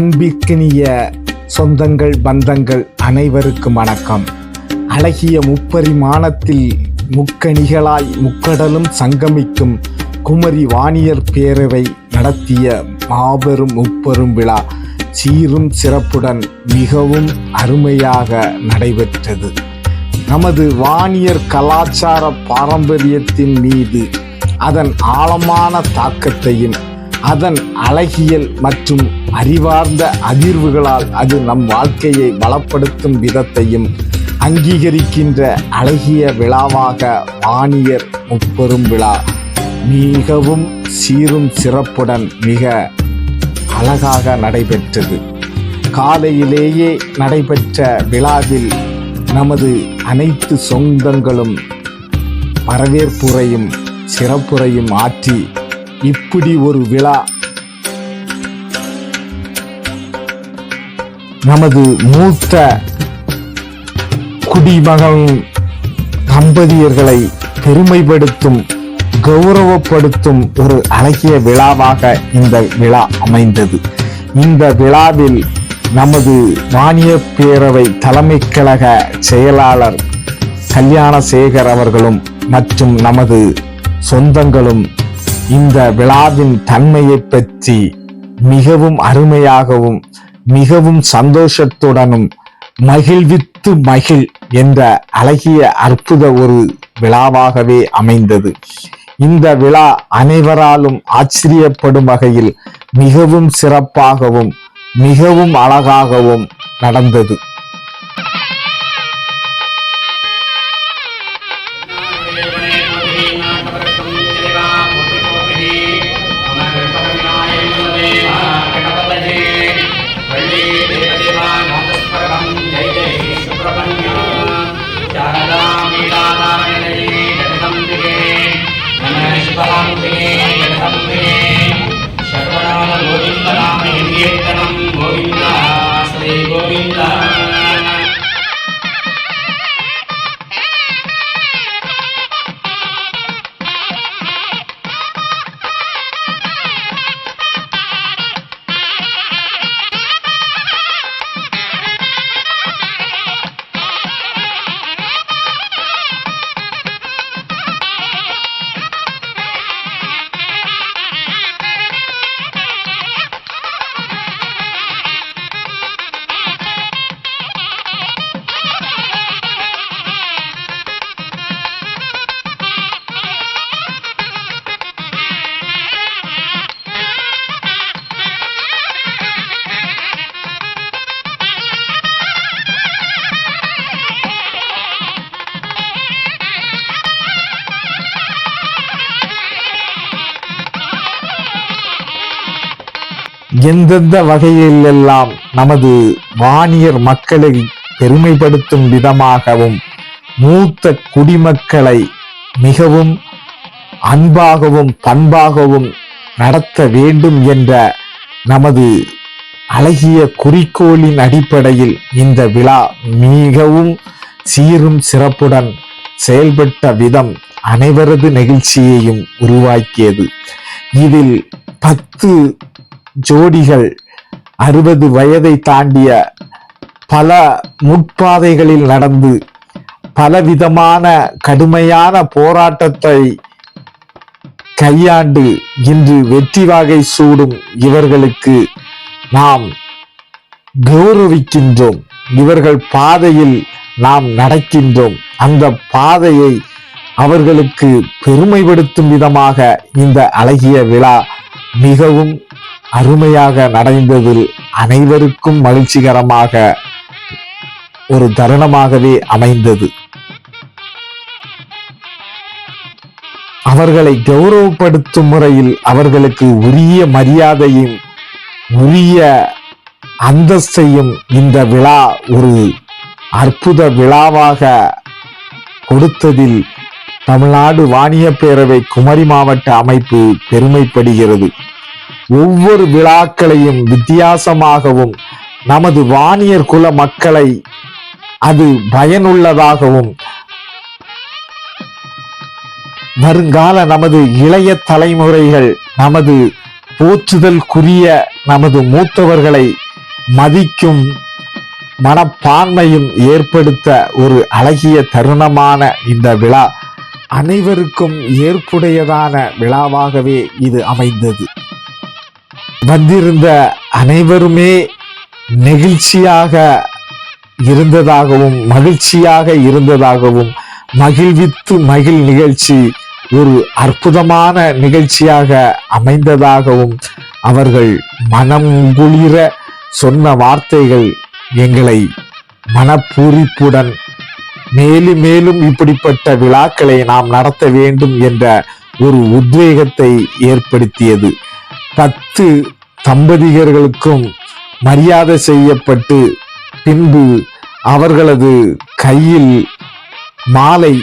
அன்பிற்கினிய சொந்தங்கள் பந்தங்கள் அனைவருக்கும் வணக்கம். அழகிய முப்பரிமாணத்தில் முக்கணிகளாய் முக்கடலும் சங்கமிக்கும் குமரி வாணியர் பேரவை நடத்திய மாபெரும் முப்பெரும் விழா சீரும் சிறப்புடன் மிகவும் அருமையாக நடைபெற்றது. நமது வாணியர் கலாச்சார பாரம்பரியத்தின் மீது அதன் ஆழமான தாக்கத்தையும் அதன் அழகியல் மற்றும் அறிவார்ந்த அதிர்வுகளால் அது நம் வாழ்க்கையை வளப்படுத்தும் விதத்தையும் அங்கீகரிக்கின்ற அழகிய விழாவாக வாணியர் முப்பெரும் விழா. மிகவும் சீரும் சிறப்புடன் மிக அழகாக நடைபெற்றது. காலையிலேயே நடைபெற்ற விழாவில் நமது அனைத்து சொந்தங்களும் வரவேற்புரையும் சிறப்புரையும் ஆற்றி இப்படி ஒரு விழா. நமது மூத்த குடிமகன் தம்பதியர்களை பெருமைப்படுத்தும் கௌரவப்படுத்தும் ஒரு அழகிய விழாவாக இந்த விழா அமைந்தது. இந்த விழாவில் நமது மானிய பேரவை தலைமை கழக செயலாளர் கல்யாணசேகர் அவர்களும் மற்றும் நமது சொந்தங்களும் இந்த விழாவின் தன்மையை பற்றி மிகவும் அருமையாகவும் மிகவும் சந்தோஷத்துடனும் மகிழ்வித்து மகிழ் என்ற அழகிய அற்புத ஒரு விழாவாகவே அமைந்தது. இந்த விழா அனைவராலும் ஆச்சரியப்படும் வகையில் மிகவும் சிறப்பாகவும் மிகவும் அழகாகவும் நடந்தது. எந்தெந்த வகையில் எல்லாம் நமது வாணியர் மக்களை பெருமைப்படுத்தும் விதமாகவும் மூத்த குடிமக்களை மிகவும் அன்பாகவும் பண்பாகவும் நடத்த வேண்டும் என்ற நமது அழகிய குறிக்கோளின் அடிப்படையில் இந்த விழா மிகவும் சீரும் சிறப்புடன் செயல்பட்ட விதம் அனைவரது நெகிழ்ச்சியையும் உருவாக்கியது. இதில் பத்து ஜோடிகள் அறுபது வயதை தாண்டிய பல முட்பாதைகளில் நடந்து பலவிதமான கடுமையான போராட்டத்தை கையாண்டு இன்று வெற்றி வாகை சூடும் இவர்களுக்கு நாம் கௌரவிக்கின்றோம். இவர்கள் பாதையில் நாம் நடக்கின்றோம். அந்த பாதையை அவர்களுக்கு பெருமைப்படுத்தும் விதமாக இந்த அழகிய விழா மிகவும் அருமையாக நடந்ததில் அனைவருக்கும் மகிழ்ச்சிகரமாக ஒரு தருணமாகவே அமைந்தது. அவர்களை கௌரவப்படுத்தும் முறையில் அவர்களுக்கு உரிய மரியாதையும் உரிய அந்தஸ்தையும் இந்த விழா ஒரு அற்புத விழாவாக கொடுத்ததில் தமிழ்நாடு வாணிய பேரவை குமரி மாவட்ட அமைப்பு பெருமைப்படுகிறது. ஒவ்வொரு விழாக்களையும் வித்தியாசமாகவும் நமது வாணியர் குல மக்களை அது பயனுள்ளதாகவும் வருங்கால நமது இளைய தலைமுறைகள் நமது போற்றுதல்குரிய நமது மூத்தவர்களை மதிக்கும் மனப்பான்மையும் ஏற்படுத்த ஒரு அழகிய தருணமான இந்த விழா அனைவருக்கும் ஏற்புடையதான விழாவாகவே இது அமைந்தது. வந்திருந்த அனைவருமே நெகிழ்ச்சியாக இருந்ததாகவும் மகிழ்ச்சியாக இருந்ததாகவும் மகிழ்வித்து மகிழ் நிகழ்ச்சி ஒரு அற்புதமான நிகழ்ச்சியாக அமைந்ததாகவும் அவர்கள் மனம் குளிர சொன்ன வார்த்தைகள் எங்களை மனப்பூரிப்புடன் மேலும் மேலும் இப்படிப்பட்ட விழாக்களை நாம் நடத்த வேண்டும் என்ற ஒரு உத்வேகத்தை ஏற்படுத்தியது. பத்து தம்பதியர்களுக்கும் மரியாதை செய்யப்பட்டு பின்பு அவர்களது கையில் மாலை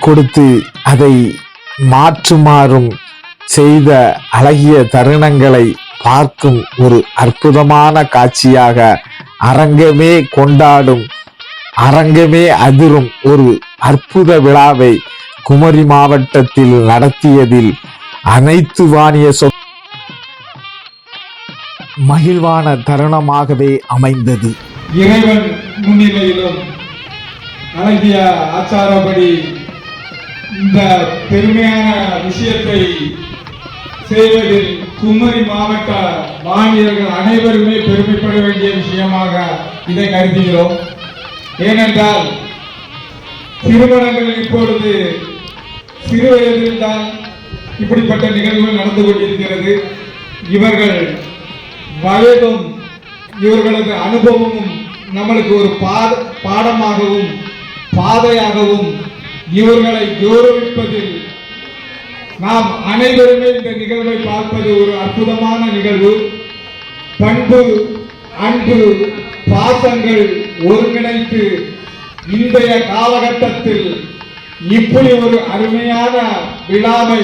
கொடுத்து அதை மாற்றுமாறும் செய்த அழகிய தருணங்களை பார்க்கும் ஒரு அற்புதமான காட்சியாக அரங்கமே கொண்டாடும் அரங்கமே அதிரும் ஒரு அற்புத விழாவை குமரி மாவட்டத்தில் நடத்தியதில் அனைத்து வாணிய சொ மகிழ்வான தருணமாகவே அமைந்தது. இறைவன் முன்னிலையிலும் அழகிய ஆச்சாரப்படி இந்த பெருமையான விஷயத்தை செய்வதில் குமரி மாவட்ட மாநிலர்கள் அனைவருமே பெருமைப்பட வேண்டிய விஷயமாக இதை கருதுகிறோம். ஏனென்றால் திருமணங்கள் இப்பொழுது சிறு வயதில்தான் இப்படிப்பட்ட நிகழ்வுகள் நடந்து கொண்டிருக்கிறது. இவர்கள் வயதும் இவர்களது அனுபவமும் நம்மளுக்கு ஒரு பாட பாடமாகவும் பாதையாகவும் இவர்களை கௌரவிப்பதில் நாம் அனைவருமே இந்த நிகழ்வை பார்ப்பது ஒரு அற்புதமான நிகழ்வு. பண்பு அன்பு பாசங்கள் ஒருங்கிணைத்து இன்றைய காலகட்டத்தில் இப்படி ஒரு அருமையான விழாவை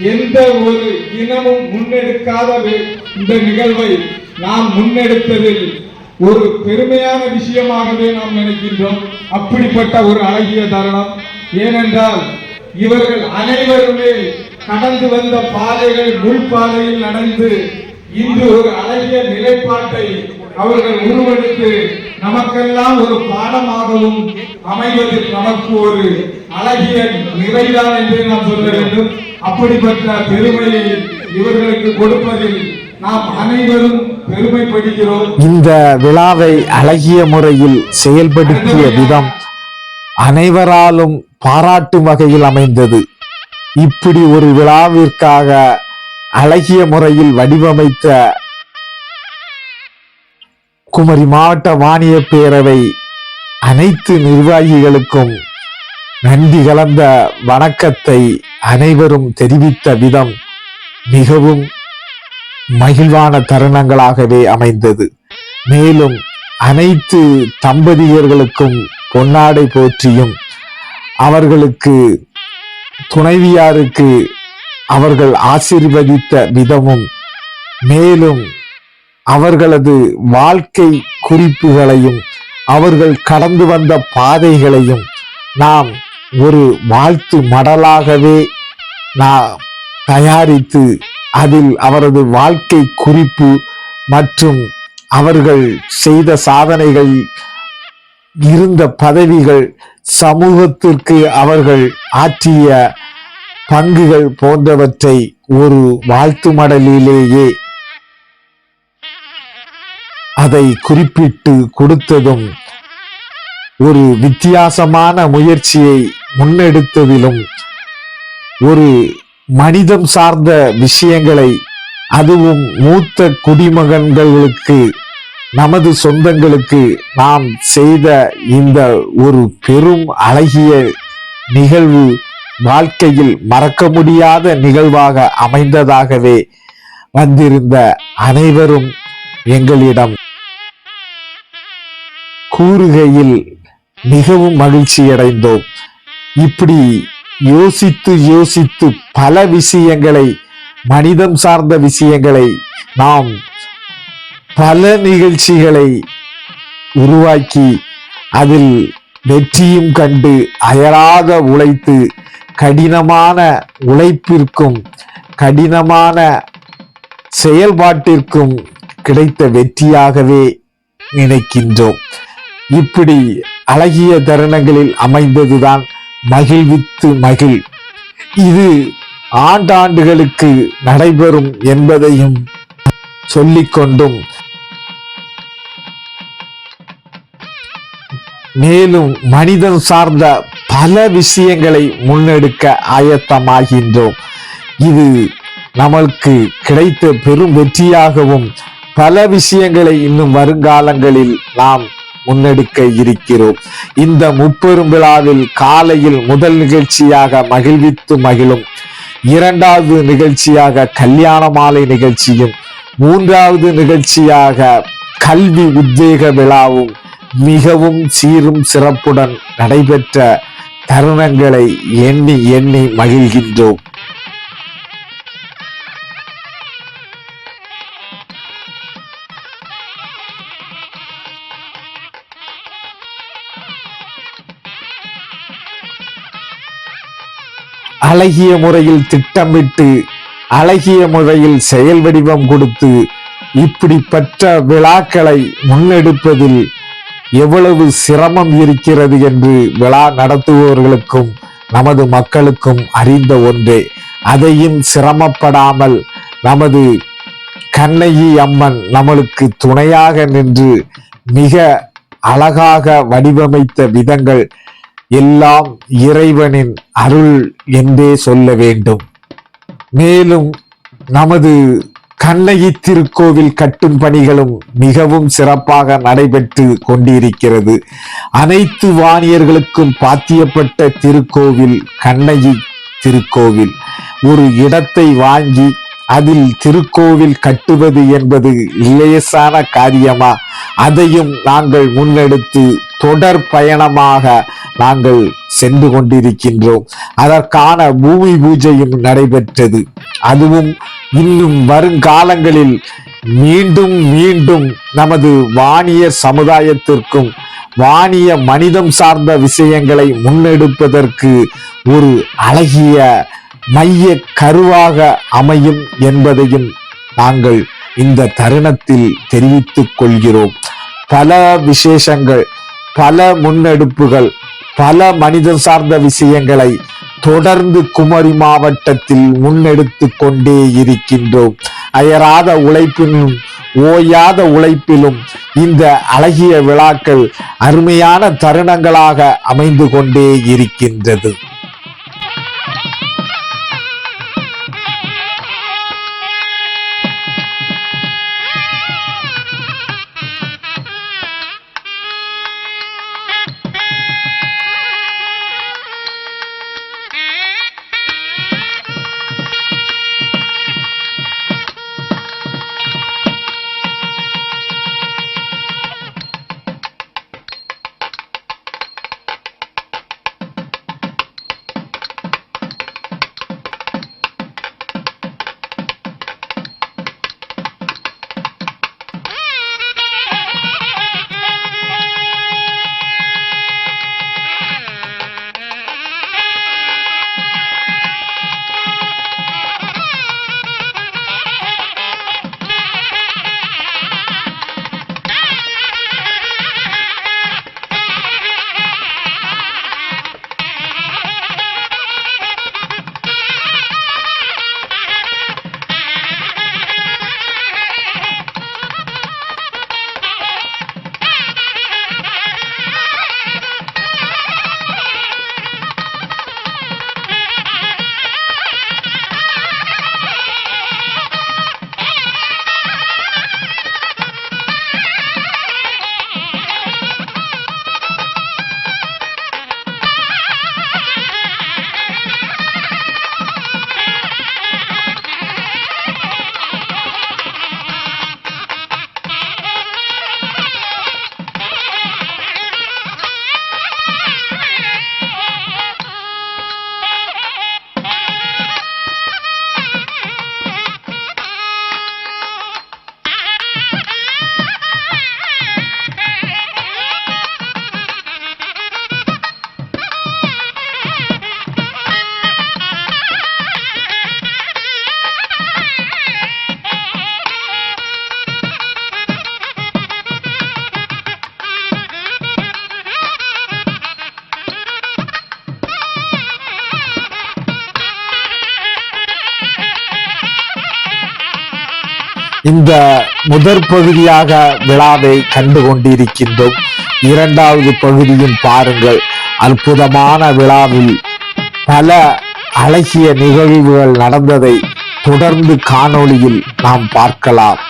எந்த ஒரு இனமும் முன்னெடுக்காத இந்த நிகழ்வை நாம் முன்னெடுத்ததில் ஒரு பெருமையான விஷயமாகவே நாம் நினைக்கின்றோம். அப்படிப்பட்ட ஒரு அழகிய தருணம். ஏனென்றால் இவர்கள் அனைவருமே கடந்து வந்த பாதைகள் முள் பாதையில் நடந்து இன்று ஒரு அழகிய நிலைப்பாட்டை அவர்கள் உருவெடுத்து நமக்கெல்லாம் ஒரு பாடமாகவும் அமைவதில் நமக்கு ஒரு அழகிய நிறைதான் என்று நாம் சொல்ல வேண்டும். அப்படிப்பட்ட பெருமையை இவர்களுக்கு கொடுப்பதில் நாம் அனைவரும் பெருமைப்படுகிறோம். இந்த விழாவை அழகிய முறையில் செயல்படுத்திய விதம் அனைவராலும் பாராட்டும் வகையில் அமைந்தது. இப்படி ஒரு விழாவிற்காக அழகிய முறையில் வடிவமைத்த குமரி மாவட்ட வாணிய பேரவை அனைத்து நிர்வாகிகளுக்கும் நன்றி கலந்த வணக்கத்தை அனைவரும் தெரிவித்த விதம் மிகவும் மகிழ்வான தருணங்களாகவே அமைந்தது. மேலும் அனைத்து தம்பதியர்களுக்கும் பொன்னாடை போற்றியும் அவர்களுக்கு துணைவியாருக்கு அவர்கள் ஆசீர்வதித்த விதமும் மேலும் அவர்களது வாழ்க்கை குறிப்புகளையும் அவர்கள் கடந்து வந்த பாதைகளையும் நாம் ஒரு வாழ்த்து மடலாகவே நான் தயாரித்து அதில் அவரது வாழ்க்கை குறிப்பு மற்றும் அவர்கள் செய்த சாதனைகள் இருந்த பதவிகள் சமூகத்திற்கு அவர்கள் ஆற்றிய பங்குகள் போன்றவற்றை ஒரு வாழ்த்து மடலிலேயே அதை குறிப்பிட்டு கொடுத்ததும் ஒரு வித்தியாசமான முயற்சியை முன்னெடுத்ததிலும் ஒரு மனிதம் சார்ந்த விஷயங்களை அதுவும் மூத்த குடிமகன்களுக்கு நமது சொந்தங்களுக்கு நாம் செய்த இந்த ஒரு பெரும் அழகிய நிகழ்வு வாழ்க்கையில் மறக்க முடியாத நிகழ்வாக அமைந்ததாகவே வந்திருந்த அனைவரும் எங்களிடம் கூறுகையில் மிகவும் மகிழ்ச்சியடைந்தோம். இப்படி யோசித்து யோசித்து பல விஷயங்களை மனிதம் சார்ந்த விஷயங்களை நாம் பல நிகழ்ச்சிகளை உருவாக்கி அதில் வெற்றியும் கண்டு அயராத உழைத்து கடினமான உழைப்பிற்கும் கடினமான செயல்பாட்டிற்கும் கிடைத்த வெற்றியாகவே நினைக்கின்றோம். இப்படி அழகிய தருணங்களில் அமைந்ததுதான் மகிழ்வித்து மகிழ். இது ஆண்டாண்டுகளுக்கு நடைபெறும் என்பதையும் சொல்லிக்கொண்டும் மேலும் மனிதன் சார்ந்த பல விஷயங்களை முன்னெடுக்க ஆயத்தமாகின்றோம். இது நமக்கு கிடைத்த பெரும் வெற்றியாகவும் பல விஷயங்களை இன்னும் வருங்காலங்களில் நாம் முன்னெடுக்க இருக்கிறோம். இந்த முப்பெரும் விழாவில் காலையில் முதல் நிகழ்ச்சியாக மகிழ்வித்து மகிழும் இரண்டாவது நிகழ்ச்சியாக கல்யாண மாலை நிகழ்ச்சியும் மூன்றாவது நிகழ்ச்சியாக கல்வி உத்வேக விழாவும் மிகவும் சீரும் சிறப்புடன் நடைபெற்ற தருணங்களை எண்ணி எண்ணி மகிழ்கின்றோம். அழகிய முறையில் திட்டமிட்டு அழகிய முறையில் செயல் வடிவம் கொடுத்து இப்படிப்பட்ட விழாக்களை முன்னெடுப்பதில் எவ்வளவு சிரமம் இருக்கிறது என்று விழா நடத்துபவர்களுக்கும் நமது மக்களுக்கும் அறிந்த ஒன்றே. அதையும் சிரமப்படாமல் நமது கண்ணகி அம்மன் நம்மளுக்கு துணையாக நின்று மிக அழகாக வடிவமைத்த விதங்கள் எல்லாம் இறைவனின் அருள் என்றே சொல்ல வேண்டும். மேலும் நமது கண்ணகி திருக்கோவில் கட்டும் பணிகளும் மிகவும் சிறப்பாக நடைபெற்று கொண்டிருக்கிறது. அனைத்து வாணியர்களுக்கும் பாத்தியப்பட்ட திருக்கோவில் கண்ணகி திருக்கோவில். ஒரு இடத்தை வாங்கி அதில் திருக்கோவில் கட்டுவது என்பது லேசான காரியமா? அதையும் நாங்கள் முன்னெடுத்து தொடர் பயணமாக நாங்கள் சென்று கொண்டிருக்கின்றோம். அதற்கான பூமி பூஜையும் நடைபெற்றது. அதுவும் இன்னும் வருங்காலங்களில் மீண்டும் மீண்டும் நமது வாணிய சமுதாயத்திற்கும் வாணிய மனிதம் சார்ந்த விஷயங்களை முன்னெடுப்பதற்கு ஒரு அழகிய மைய கருவாக அமையும் என்பதையும் நாங்கள் இந்த தருணத்தில் தெரிவித்துக் கொள்கிறோம். பல விசேஷங்கள் பல முன்னெடுப்புகள் பல மனிதன் சார்ந்த விஷயங்களை தொடர்ந்து குமரி மாவட்டத்தில் முன்னெடுத்து கொண்டே இருக்கின்றோம். அயராத உழைப்பினும் ஓயாத உழைப்பிலும் இந்த அழகிய விழாக்கள் அருமையான தருணங்களாக அமைந்து கொண்டே இருக்கின்றது. இந்த முதற் பகுதியாக விழாவை கண்டு கொண்டிருக்கின்றோம் இரண்டாவது பகுதியும் பாருங்கள். அற்புதமான விழாவில் பல அழகிய நிகழ்வுகள் நடந்ததை தொடர்ந்து காணொளியில் நாம் பார்க்கலாம்.